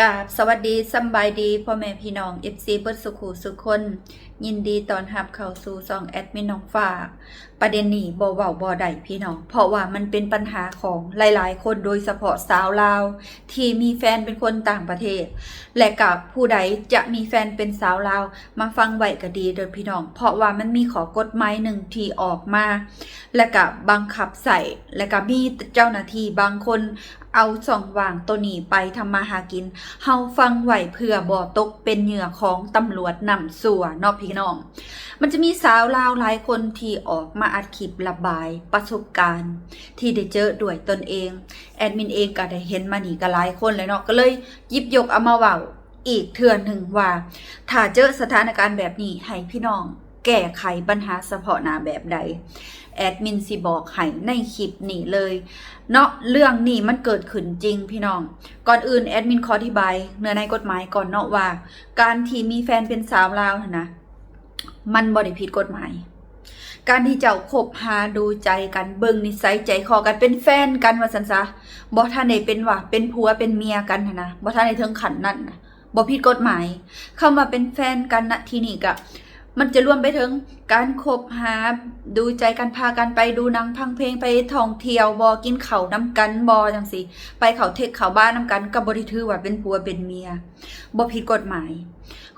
กาบสวัสดีสบายดีพ่อแม่พี่น้อง FC เบิดสุขูสุขคน ยินดีตอนรับเข้าสู่ซองแอดมินน้องฟ้าประเด็นนี้บ่เว้าบ่ได้พี่น้อง เพราะว่ามันเป็นปัญหาของหลาย ๆ คนโดยเฉพาะสาวลาว ที่มีแฟนเป็นคนต่างประเทศ และกับผู้ใดจะมีแฟนเป็นสาวลาว มาฟังไหวก็ดีเด้อพี่น้อง เพราะว่ามันมีขอกฎหมายหนึ่งที่ออกมา และกับบังคับใส่และก็มีเจ้าหน้าที่บางคน เอาส่องว่างตัวนี้ไปทำมาหากิน เฮาฟังไหวเพื่อบ่อตกเป็นเหยื่อของตำรวจนำสัวนาะพี่น้อง มันจะมีสาวลาวหลายคนที่ออกมาอัดคลิประบายประสบการณ์ ที่ได้เจอด้วยตนเอง แอดมินเองก็ได้เห็นมานี่ก็หลายคนเลยเนาะก็เลยยิบยกเอามาเว้าอีกเทื่อหนึ่งว่า ถ้าเจอสถานการณ์แบบนี้ให้พี่น้องแก้ไขปัญหาเฉพาะหน้าแบบใด แอดมินสิบอกให้ในคลิปนี้เลย เนาะเรื่องนี้มันเกิดขึ้นจริงพี่น้อง ก่อนอื่นแอดมินขออธิบายเนื้อในกฎหมายก่อนเนาะว่า การที่มีแฟนเป็นสาวลาวนะมันบ่ได้ผิดกฎหมาย การที่เจ้าคบหาดูใจกันเบิ่งนิสัยใจคอกันเป็นแฟนกันว่าซั่นซะบ่ท่านได้เป็นว่าเป็นผัวเป็นเมียกันนะบ่ท่านได้ถึงขันนั้นนะบ่ผิดกฎหมายคำว่าเป็นแฟนกันณที่นี่ก็ มันจะรวมไปถึงการคบหาดูใจกันพากันไปดูหนังพังเพลงไปท่องเที่ยวบอกินเขาน้ำกันบอจังสิไปเขาเทคเขาบ้านน้ำกันกับบริทือว่าเป็นผัวเป็นเมียบ่ผิดกฎหมาย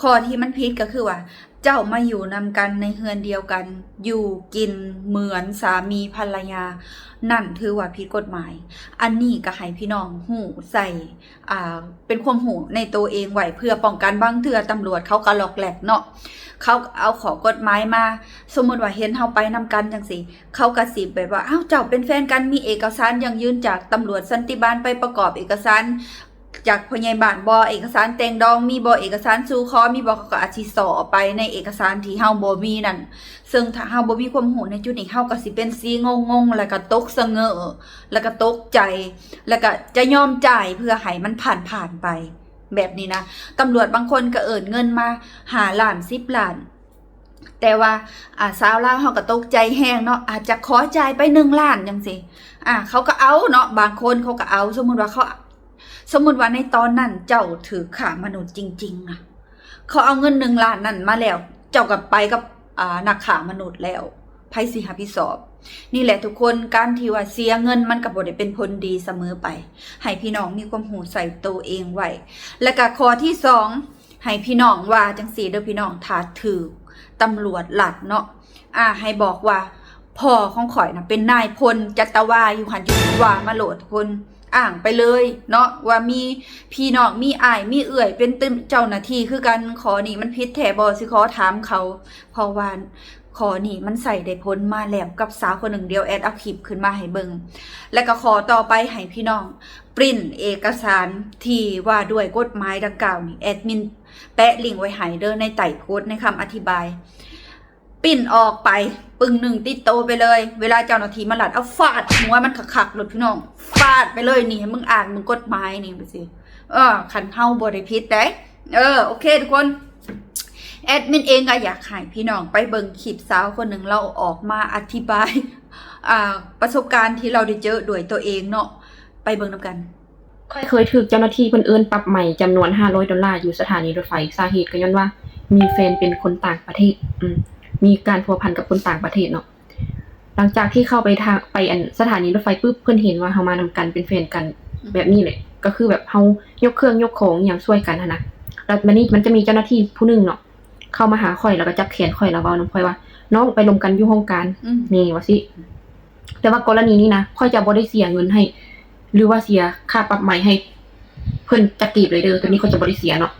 ข้อที่มันผิดก็คือว่า เจ้ามาอยู่นำกันในเฮือนเดียวกัน อยู่กินเหมือนสามีภรรยา นั่นถือว่าผิดกฎหมาย อันนี้ก็ให้พี่น้องหูใส่อ่าเป็นความหูในตัวเองไว้เพื่อป้องกันบางเทื่อตำรวจเขาก็หลอกแหลกเนาะเขาเอาขอกฎหมายมา สมมติว่าเห็นเฮาไปนำกันจังสิเขากระสิบแบบว่าอ้าวเจ้าเป็นแฟนกันมีเอกสารยังยืนจากตำรวจสันติบาลไปประกอบเอกสาร จากพยาบาลบอเอกสารแต่งดองมีบอเอกสารสู่คอมีบเขาก็อาจสิสอไปในเอกสารที่เฮาบ่มีนั่นซึ่งถ้าเฮาบ่มีความรู้ในจุดนี้เฮาก็สิเป็นซีงงงแล้วก็ตกสะเงอแล้วก็ตกใจ แล้วก็จะยอมจ่ายเพื่อให้มันผ่านผ่านไป แบบนี้นะตำรวจบางคนก็เอินเงินมาหาหลานสิบล้านแต่ว่าอ่าสาวลาเขาก็ตกใจแห้งเนาะอาจจะขอจ่ายไปหนึ่งล้านจังสิอ่าเขาก็เอาเนาะบางคนเขาก็เอา สมมติว่าเขา สมมติว่าในตอนนั้นเจ้าถือขามนุษย์จริง ๆนะเขาเอาเงินหนึ่งล้านนั่นมาแล้ว เจ้ากับไปกับอ่านักขามนุษย์แล้วไพ่สิหาพิสอบ นี่แหละทุกคนการที่ว่าเสียเงินมันกับบได้เป็นผลดีเสมอไป ให้พี่น้องมีความหูใส่ตัวเองไว้และก็ข้อที่สองให้พี่น้องว่าจังสีเด้อพี่น้องถ้าถือตำรวจหลัดเนาะอ่าให้บอกว่าพ่อของข่อยนะเป็นนายพลจัตวาอยู่หันอยู่ว่ามาโหลดคน อ่างไปเลย เนาะว่ามีพี่น้องมีอายมีเอื่อย เป็นเจ้าหน้าที่คือกันขอนี่มันพิษแถบอสิขอถามเขาเพราะว่าขอนี่มันใส่ได้พ้นมาแล้วกับสาวคนหนึ่งเดียวแอดเอาคลิปขึ้นมาให้เบิงและก็ขอต่อไปให้พี่น้อง ปริ้นเอกสารที่ว่าด้วยกฎหมายดังกล่าวนี่แอดมินแปะลิงก์ไว้ให้เด้อในไต่โพสในคำอธิบาย ปิ่นออกไป ปึงหนึ่งติดโตไปเลย เวลาเจ้าหน้าที่มาหลัดเอาฟาดหัวมันขักๆหลุดพี่น้องฟาดไปเลยนี่ให้มึงอ่านมึงกฎหมายนี่ไปสิเออขันเฮาบริพิษได้เออโอเคทุกคนแอดมินเองก็อยากให้พี่น้องไปเบิ่งคลิปสาวคนหนึ่งเราออกมาอธิบายอ่าประสบการณ์ที่เราได้เจอด้วยตัวเองเนาะไปเบิ่งนำกันค่อยเคยถูกเจ้าหน้าที่คนอื่นปรับใหม่จำนวน 500 ดอลลาร์อยู่สถานีรถไฟสาเหตุก็ย้อนว่า มีแฟนเป็นคนต่างประเทศ อืม มีการพัวพันกับคนต่างประเทศเนาะหลังจากที่เข้าไปทางไปอันสถานีรถไฟปุ๊บเพื่อนเห็นว่าเฮามานำกันเป็นแฟนกันแบบนี้แหละก็คือแบบเฮายกเครื่องยกของอย่างช่วยกันหั้นนะแล้วมันนี่มันจะมีเจ้าหน้าที่ผู้หนึงเนาะเข้ามาหาข่อยแล้วก็จับแขนข่อยแล้วเว้าน้ำข่อยว่า น้องไปลงกันอยู่ห้องการอืมนี่ว่าสิแต่ว่ากรณีนี้นะค่อยจะบ่ได้เสียเงินให้ หรือว่าเสียค่าปรับใหม่ให้ เพิ่นจักกีบเลยเด้อตัวนี้ค่อยจะบ่ได้เสียเนาะ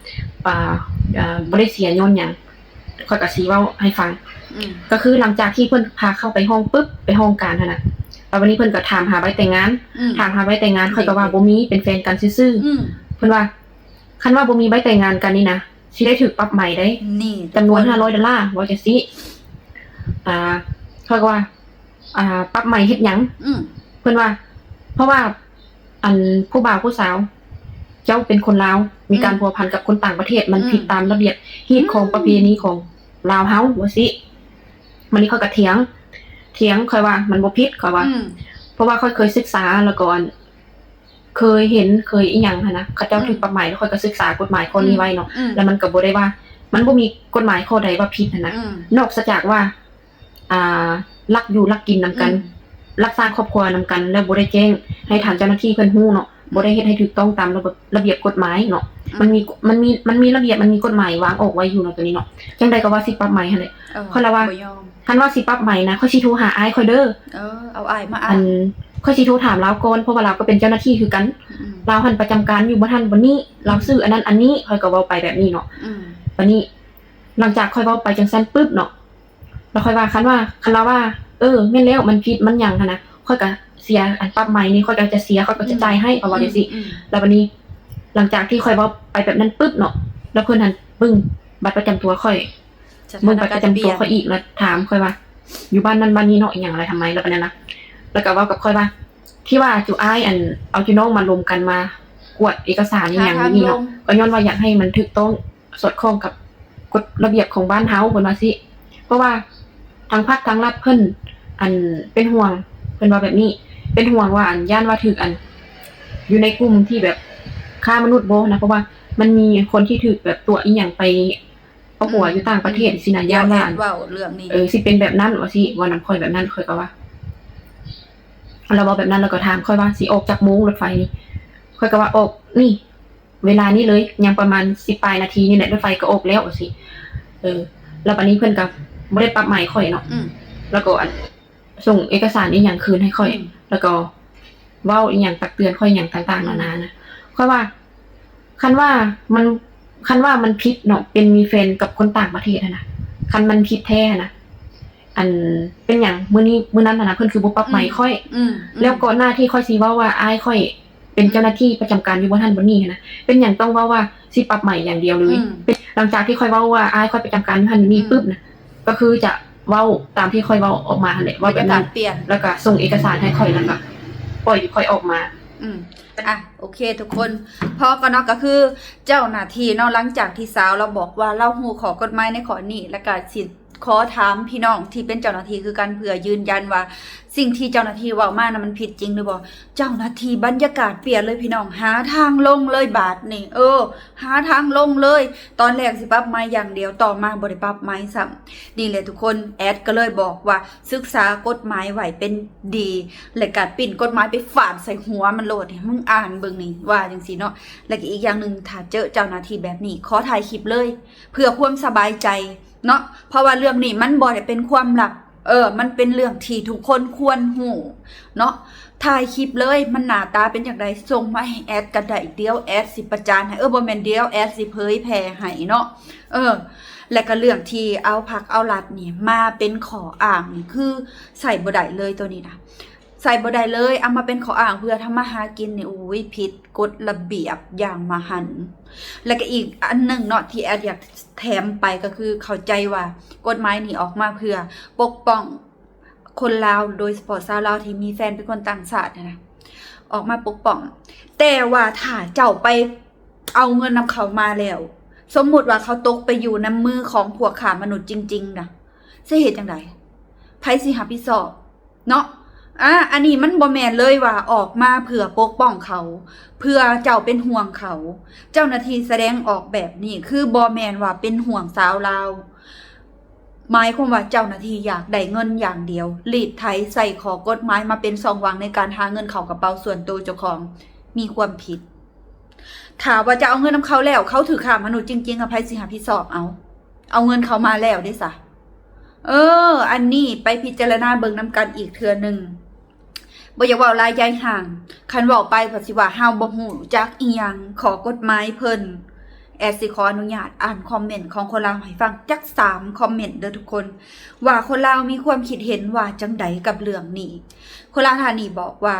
อ่าอ่าบ่ได้เสียย้อนหยัง ค่อยก็สิเว้าให้ฟังอืมก็คือหลังจากที่เพิ่นพาเข้าไปห้องปุ๊บไปห้องการหั่นน่ะแล้ววันนี้เพิ่นก็ถามหาใบแต่งงานอืมถามหาใบแต่งงานค่อยก็ว่าบ่มีเป็นแฟนกันซื่ออืมๆเพิ่นว่าคันว่าบ่มีใบแต่งงานกันนี่นะสิได้ถูกปรับใหม่ได้นี่จำนวน500ดอลลาร์ว่าจะสิอ่าเขาก็ว่า อ่าปรับใหม่เฮ็ดหยังอืมเพิ่นว่า เพราะว่าอันผู้บ่าวผู้สาว เจ้าเป็นคนลาวมีการพัวพันกับคนต่างประเทศมันผิดตามระเบียบฮีตของประเพณีของลาวเฮาว่าสิมันนี่เขาก็เถียง เถียงค่อยว่า มันบ่ผิดค่อยว่าอืมเพราะว่าค่อยเคยศึกษาแล้วก่อน เคยเห็นเคยอีหยังหั้นนะเขาเจ้าถูกปรับใหม่แล้วค่อยก็ศึกษากฎหมายข้อนี้ไว้เนาะอืมแล้วมันก็บ่ได้ว่า มันบ่มีกฎหมายข้อใดว่าผิดหั้นนะอืมนอกจากว่า อ่ารักอยู่รักกินนำกัน รักษาครอบครัวนำกัน แล้วบ่ได้แจ้ง ให้ทางเจ้าหน้าที่เพิ่นฮู้เนาะ บ่ได้เฮ็ดให้ถูกต้องตามระบบระเบียบกฎหมายเนาะมันมีมันมีมันมีระเบียบมันมีกฎหมายวางออกไว้อยู่เนาะตัวนี้เนาะจังใดก็ว่าสิปรับใหม่หั่นแหละเออคนละว่าบ่ยอมคันว่าสิปรับใหม่นะค่อยสิโทรหาอ้ายค่อยเด้อเออเอาอายมาอ่าอันนค่อยสิโทรถามเราก่อนเพราะว่าเราก็เป็นเจ้าหน้าที่คือกันอืมเราหันประจำการอยู่บ่ทันวันนี้ เราซื้ออันนั้นอันนี้ค่อยก็เว้าไปแบบนี้เนาะอืมวันนี้ หลังจากค่อยเว้าไปจังซั่นปึ๊บเนาะแล้วค่อยว่าคันว่าคันเราว่า เออแม่นแล้วมันผิดมันหยังหันนะค่อยก็ เสียอันปรับใหม่นี่ค่อยก็จะเสียค่อยก็จะจ่ายให้เอาว่าจังซี่อืมแล้ววันนี้ หลังจากที่ค่อยเว้าไปแบบนั้นปึ๊บเนาะแล้วเพิ่นหันปึ้งบัตรประจำตัวค่อยสถาเบิ่งนบัตรกาปรระจำเปตัลี่วยนค่อยอีกแล้วถามค่อยว่า อยู่บ้านนั้นบ้านนี้เนาะอหย่างอะไรทำไมแล้วปานนั้นนะแล้วก็เว่ากับค่อยว่า ที่ว่าจูอ้ายอันเอาจูน้องมารวมกันมากวดเอกสารอหย่างหาทางนี้ลเนาะงก็ย้อนว่าอยากให้มันถูกต้องสอดคล้องกับกฎระเบียบของบ้านเฮาเพิ่นว่าสิเพราะว่าทางภาคทางรัฐเพิ่นอันเป็นห่วงเพิ่นว่าแบบนี้ เป็นห่วงว่าอันย่านว่าถูกอัน อยู่ในกลุ่มที่แบบฆ่ามนุษย์โบนะเพราะว่ามันมีคนที่ถูกแบบตัวอีหยังไปเอาหัวอยู่ต่างประเทศสินะย่านว่าอันเว้าเรื่องนี้เออสิเป็นแบบนั้นว่าสิว่าน้ำค่อยแบบนั้นค่อยก็ว่าเราบอกแบบนั้นแล้วก็ถามค่อยว่าสิออกจากโมงรถไฟนี่ค่อยก็ว่าออกนี่ เวลานี้เลยยังประมาณสิบปลายนาทีนี่แหละรถไฟก็ออกแล้วว่าสิเออ แล้วปันนี้เพื่อนกับไม่ได้ปรับใหม่ค่อยเนาะอืมแล้วก็อัน ส่งเอกสารอีกอย่างคืนให้ค่อยมแล้วก็เว้าอีกอย่างตักเตือนค่อยอย่างต่างๆนานานะค่อยว่า คันว่ามันคันว่ามันผิดเนาะเป็นมีแฟนกับคนต่างประเทศอะนะคันมันผิดแท้นะอันเป็นอย่างมื้อนี้มื้อนั้นน่ะนะเพิ่นคือบ่ปรับใหม่ค่อยอืมแล้วก่อนหน้าที่ค่อยสิเว้าว่าอ้ายค่อย เป็นเจ้าหน้าที่ประจำการอยู่บ่ทันบ่นี้นะเป็นอย่างต้องเว้าว่าสิปรับใหม่อย่างเดียวเลยอืมเป็นหลังจากที่ค่อยเว้าว่าอ้ายค่อยประจำการอยู่ทันบ่นี้อืมปุ๊บนะก็คือจะ เว้าตามที่ค่อยเว้าออกมาหั่นแหละบรว่ารแบยาบกานั้ศนเปลี่ยน แล้วก็ส่งเอกสารให้ค่อยแล้วก็ปล่อยค่อยออกมา อืมอะโอเค ทุกคนเพราะก็เนาะก็คือ เจ้าหน้าที่เนาะหลังจากที่สาวเราบอกว่าเราหูขอกฎหมายในขอนี้และก็สิ ขอถามพี่น้องที่เป็นเจ้าหน้าที่คือกันเผื่อยืนยันว่า สิ่งที่เจ้าหน้าที่ว่ามานะมันผิดจริงหรือบ่เจ้าหน้าที่บรรยากาศเปลี่ยนเลยพี่น้องหาทางลงเลยบาทนี่เออ หาทางลงเลย ตอนแรกสิปับไม้อย่างเดียวต่อมาบ่ได้ปรับไม้ซ้ำนี่แหละทุกคนแอดก็เลยบอกว่าศึกษากฎหมายไหวเป็นดีและการปิ่นกฎหมายไปฝาดใส่หัวมันโหลดให้มึงอ่านเบิ่งนี่ว่าจังซี่เนาะและก็อีกอย่างหนึ่งถ้าเจอเจ้าหน้าที่แบบนี้ขอถ่ายคลิปเลย เพื่อความสบายใจ เนาะเพราะว่าเรื่องนี้มันบ่ได้เป็นความลับเออ มันเป็นเรื่องที่ทุกคนควรหูเนาะถ่ายคลิปเลย มันหน้าตาเป็นอย่างไรส่งมาให้แอดกันได้เดียวแอดสิประจานให้เออบ่แมนเดียวแอดสิเผยแพร่ให้เนาะเออ และก็เรื่องที่เอาผักเอาลัดนี่มาเป็นขออ่างนี่คือใส่บ่ได้เลยตัวนี้นะ ใส่บ่ได้เลยเอามาเป็นขออ่างเพื่อทำมาหากินเนี่ยอุ้ยผิดกฎระเบียบอย่างมหัน แล้วก็อีกอันหนึ่งเนาะที่แอดอยากแถมไปก็คือเข้าใจว่ากฎหมายนี่ออกมาเพื่อ ปกป้องคนลาวโดยเฉพาะชาวลาวที่มีแฟนเป็นคนต่างชาตินะออกมาปกป้อง แต่ว่าถ้าเจ้าไปเอาเงินนำเขามาแล้ว สมมุติว่าเขาตกไปอยู่ในมือของพวขามนุษย์จริง ๆนะจะเหตุจังไดไผสิหาพิสอบเนาะ อะอันนี้มันบ่แมนเลยว่าออกมาเพื่อปกป้องเขา เพื่อเจ้าเป็นห่วงเขา เจ้าหน้าที่แสดงออกแบบนี้คือบ่แมนว่าเป็นห่วงสาวลาวหมายความว่าเจ้าหน้าที่อยากได้เงินอย่างเดียวหลีดไถใส่ขอกฎหมายมาเป็นซองวางในการหาเงินเขากระเป๋าส่วนตัวเจ้าของมีความผิดถามว่าจะเอาเงินนำเขาแล้ว เขาถือข่ามนุษย์จริงๆกับไพสิหาพิสอบเอา เอาเงินเขามาแล้วได้สะเออ อันนี้ไปพิจารณาเบิงน้ำกันอีกเทือหนึ่ง บ่อยากเว่าลายยายห่าง คันเว้าไปเพราะสิว่าเฮาบ่ฮู้จักอีหยังขอกฎหมายเพิ่นแอดสิขออนุญาตอ่านคอมเมนต์ของคนลาวให้ฟังจัก3คอมเมนต์เด้อทุกคน ว่าคนลาวมีความคิดเห็นว่าจังใดกับเรื่องนี้ คนลาวทานีบอกว่า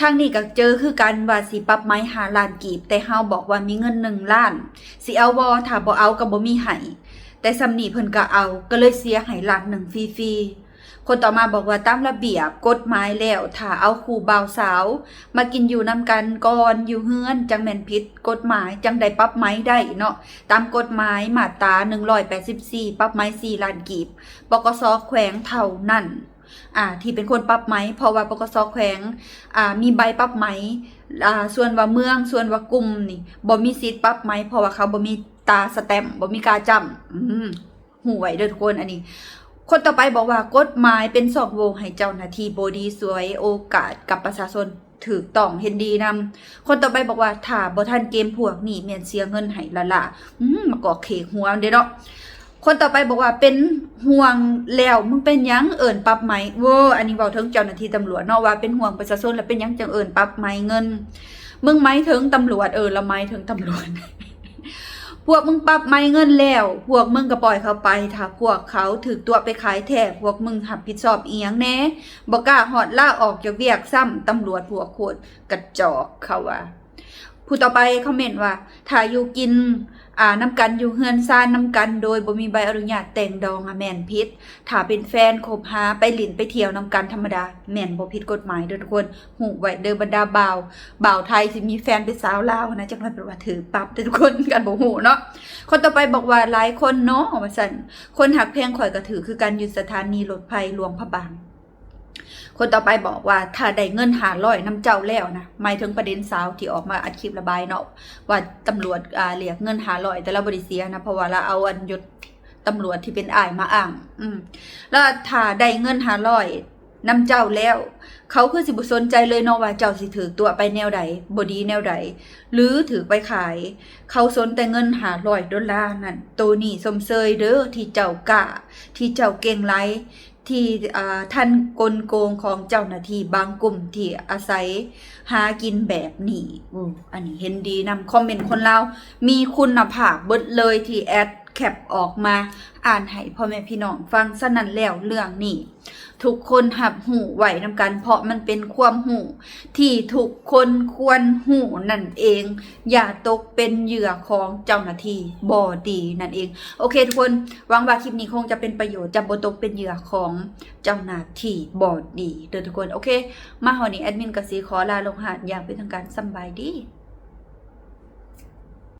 ทางนี้ก็เจอคือกันว่าสิปรับไม้หาล้านกีบ แต่เฮาบอกว่ามีเงิน1ล้านสิเอาบ่ถ้าบ่เอาก็บ่มีให้แต่สำนีเพิ่นก็เอาก็เลยเสียให้ล้านหนึ่งฟรีๆ คนต่อมาบอกว่าตามระเบียบกฎหมายแล้วถ้าเอาคู่บ่าวสาว มากินอยู่นำกันก่อนอยู่เฮือน จังแม่นผิดกฎหมายจังได้ปรับไม้ได้เนาะตามกฎหมายมาตรา184ปรับไม้4ล้านกีบบกสแขวงเท่านั้นอ่าที่เป็นคนปรับไหมเพราะว่าปกสแขวงอ่ามีใบปรับไหมอ่าส่วนว่าเมืองส่วนว่ากลุ่มนี่บ่มีสิทธิ์ปรับไหมเพราะว่าเขาบ่มีตาสแตมป์บ่มีกาจำอืมหูไว้เด้อทุกคนอันนี้ คนต่อไปบอกว่ากฎหมายเป็นสองโวงให้เจ้าหน้าที่บดีสวยโอกาสกับประชาชนถูกต้องเห็นดีนำคนต่อไปบอกว่าถ้าบ่ทันเกมพวกนี่แม่นเสียเงินให้ละละอืมมากอกเคกหัวเด้เนาะคนต่อไปบอกว่าเป็นห่วงแล้วมึงเป็นยังเอิ้นปรับไหมเว้ออันนี้เว้าถึงเจ้าหน้าที่ตำรวจเนาะว่าเป็นห่วงประชาชนแล้วเป็นยังจังเอิ้นปรับไหมเงิน มึงไหมถึงตำรวจเออละไหมถึงตำรวจ พวกมึงปรับไม่เงินแล้ว พวกมึงก็ปล่อยเขาไป ถ้าพวกเขาถือตัวไปขายแทบพวกมึงหับผิดชอบเอียงแน่บอกกล้าหอดล่าออกจากเวียกซ้ำตำรวจพวกโคตรกระจอกเขาว่า ผู้ต่อไปคอมเมนต์ว่าถ้าอยู่กินอ่าน้ำกันอยู่เฮือนซ่านน้ำกันโดยบ่มีใบอนุญาตแต่งดองอะแม่นพิษถ้าเป็นแฟนคบหาไปหลินไปเที่ยวน้ำกันธรรมดาแม่นบ่ผิดกฎหมายเด้อทุกคนหูไว้เด้อบรรดาบ่าวบ่าวไทยสิมีแฟนเป็นสาวลาวนะจังได๋เป็นว่าถือปรับเด้อทุกคนกันบ่ฮู้เนาะคนต่อไปบอกว่าหลายคนเนาะว่าซั่นคนหักแพงข่อยก็ถือคือการอยู่สถานีรถไฟหลวงพระบาง คนต่อไปบอกว่าถ้าได้เงินหาร้อยน้ำเจ้าแล้วนะหมายถึงประเด็นสาวที่ออกมาอัดคลิประบายเนาะว่าตำรวจอ่าเรียกเงินหาร้อยแต่เราบริเสียนะเพราะว่าเราเอาอันยศตำรวจที่เป็นอายมาอ้าง อืม แล้วถ้าได้เงินหาร้อยน้ำเจ้าแล้ว เขาคือสิบุสนใจเลยเนาะว่าเจ้าสิถือตัวไปแนวใดบดีแนวใดหรือถือไปขาย เขาสนแต่เงินหาร้อยดอลลาร์นั่นตัวนี้สมเซยเด้อที่เจ้ากะที่เจ้าเก่งไร ที่อ่าท่านกลโกงของเจ้าหน้าที่บางกลุ่มที่อาศัยหากินแบบนี้อืออันนี้เห็นดีนำคอมเมนต์คนเราวมีคุณภาพเบิดเลยที่แอดแคปออกมา อ่านให้พ่อแม่พี่น้องฟังสนั่นแล้วเรื่องนี้ ทุกคนหับหูไหวนำกัน เพราะมันเป็นความหูที่ทุกคนควรหูนั่นเอง อย่าตกเป็นเหยื่อของเจ้าหน้าที่บอดีนั่นเอง โอเคทุกคนหวังว่าคลิปนี้คงจะเป็นประโยชน์จะบ่ตกเป็นเหยื่อของเจ้าหน้าที่บอดีเด้อทุกคนโอเค มาหอนี้แอดมินกสีขอลาลงหาดอย่างเป็นทางการสบายดี